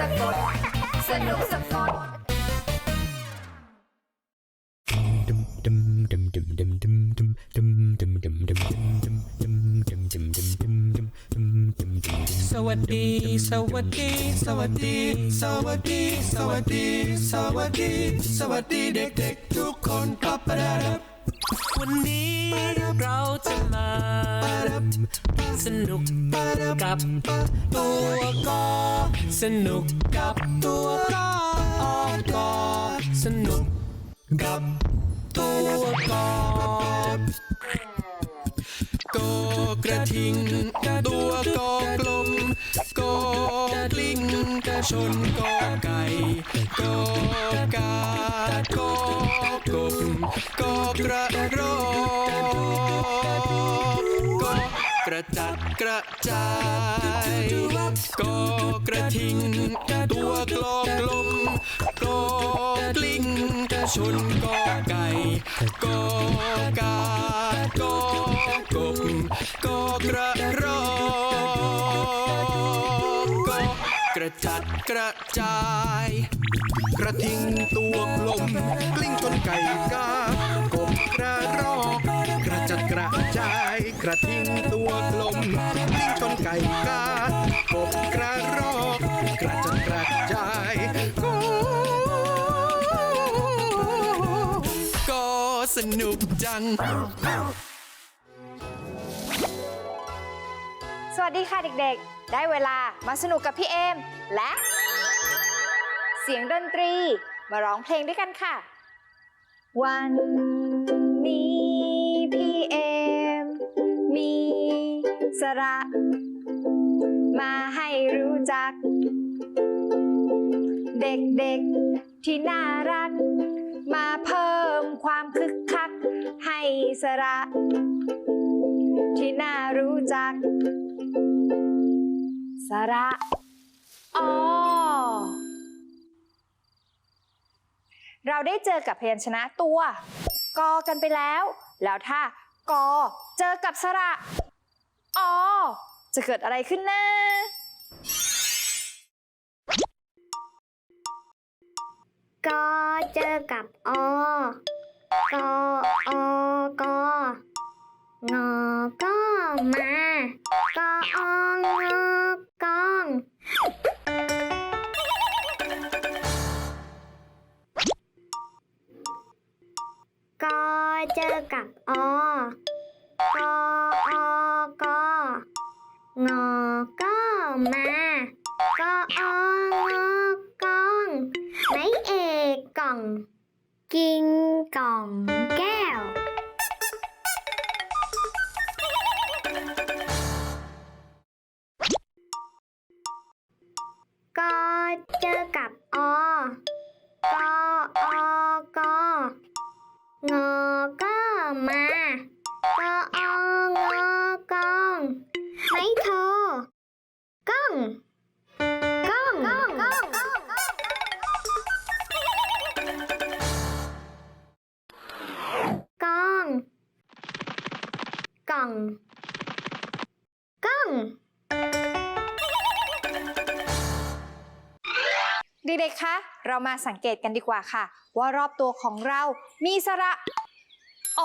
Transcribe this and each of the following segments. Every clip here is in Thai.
สะกด สนุกสะกด สวัสดี สวัสดี สวัสดี สวัสดี สวัสดี สวัสดี สวัสดีเด็กๆทุกคนปับปะดาดับวันนี้เราจะมา สนุกกับตัวกอสนุกกับตัวกออกอสนุกกับตัวกอกอกระทิงตัวกอกลมกอกลิ้งกระชนกอไก่กอกากอกบกอกระรอก กระจัดกระจายกอกระทิง ตัวกลอกลมกอกลิ้งกระชนกอไก่กอกากอกบกอกระรอกกอกระจัดกระจาย กระทิงตัวกลม กลิ้งจนไก่กากบกระรอกกระจัดกระจาย กระทิงตัวกลมลิ้งจนไก่กากบกระรอกกระจัดกระจายก็กสนุกจัง สวัสดีค่ะเด็กๆ ได้เวลามาสนุกกับพี่เอม และ เสียงดนตรีมาร้องเพลงด้วยกันค่ะวั สาระ มาให้รู้จัก เด็กๆที่น่ารัก มาเพิ่มความคึกคัก ให้สาระ ที่น่ารู้จักสาระอเราได้เจอกับพยัญชนะตัว กอกันไปแล้ว แล้วถ้ากอเจอกับสระ อ จะเกิดอะไรขึ้นนะ กอเจอกับอ กออกองอก็มากอองอ กกล่องกิงกล่องแก้ว เด็กๆ คะ เรามาสังเกตกันดีกว่าค่ะ ว่ารอบตัวของเรามีสระอ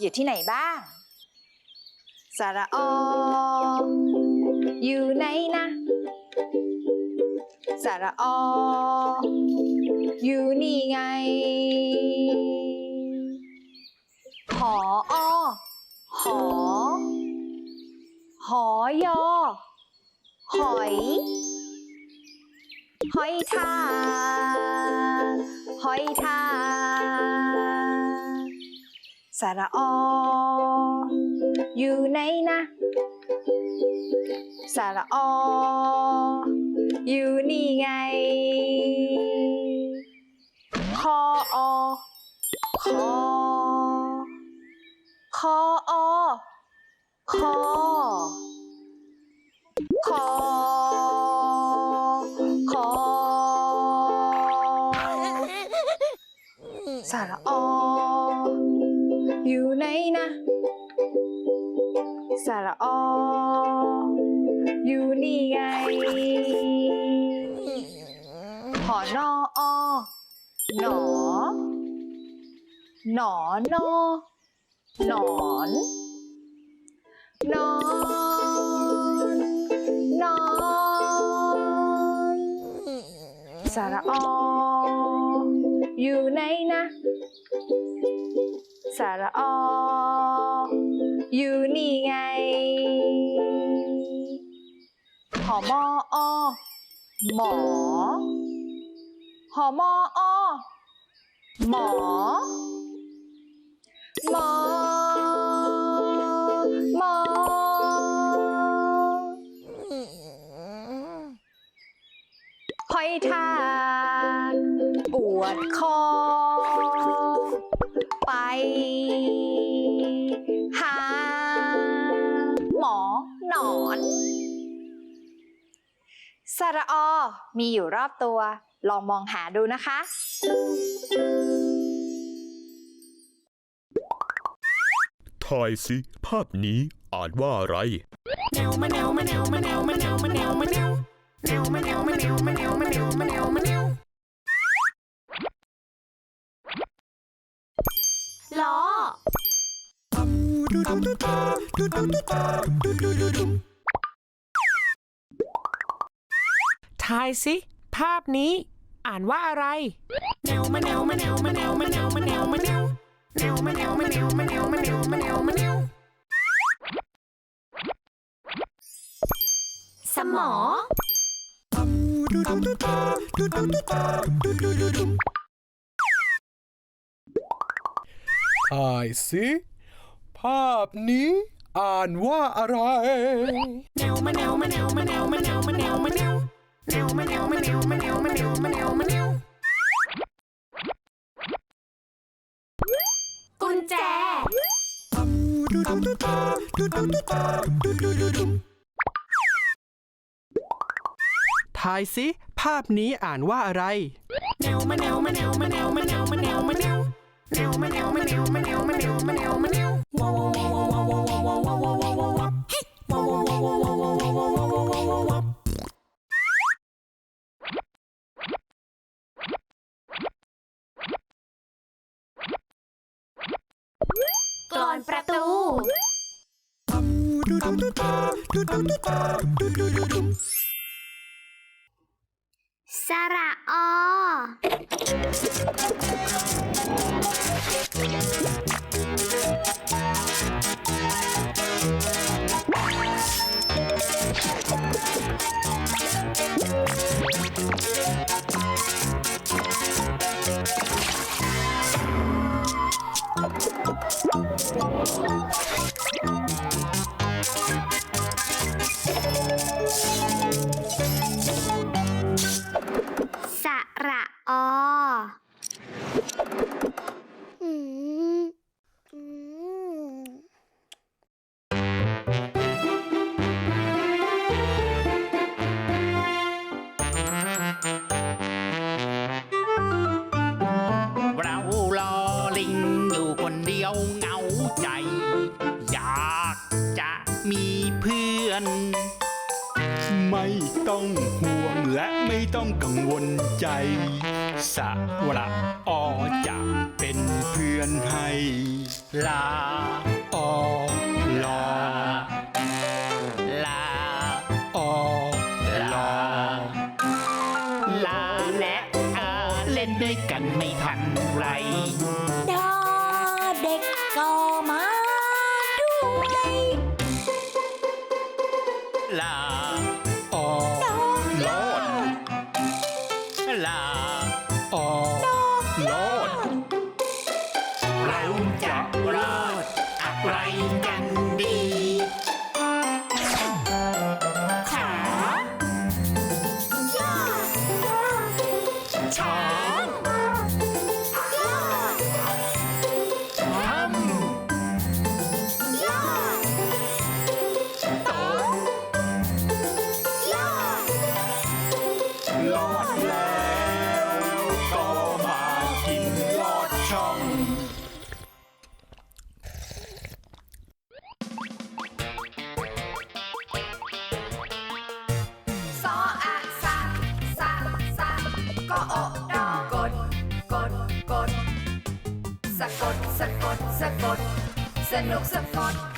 อยู่ที่ไหนบ้าง สระออยู่ไหนนะ สระออยู่นี่ไง หออ หอยอ หอย หอยทาก หอยทากสระออยู่ไหนนะ สระออยู่นี่ไง คออคอ คออคอ สระออยู่นี่ไง หอนออหนอ หนอนอหนอนนอนนอนสระออยู่ไหนนะ สระอ อยู่นี่ไงหอมออหมอหอมออหมอ หมอ หมอ หอยทาก สระอ มีอยู่รอบตัว ลองมองหาดูนะคะทายสิ ภาพนี้อ่านว่าอะไร แนวมะแนวมะแนวมะแนวมะแนวมะแนวมะแนวแนวมะแนวมะแนวมะแนวมะแนวมะแนวมะแนวล้อายสิ ภาพนี้ อ่านว่าอะไร แนวมะแนวมะแนวมะแนวมะแนวมะแนวมะแนวแนวมะแนวมะแนวมะแนวมะแนวมะแนวมะแนวสมอทายสิ ภาพนี้ อ่านว่าอะไร แนวมะแนวมะแนวมะแนวมะแนวมะแนวมะแนว กุญแจ ทายสิ ภาพนี้อ่านว่าอะไร Wow, wow, wow. กลอนประตู สระอ สระออืมอืมเรารอลิงอยู่คนเดียวเหงาใจ อยากจะมีเพื่อน ไม่ต้อง วลใจสระอจะเป็นเพื่อนให้ ลาอละกดสะกด สนุกสะกด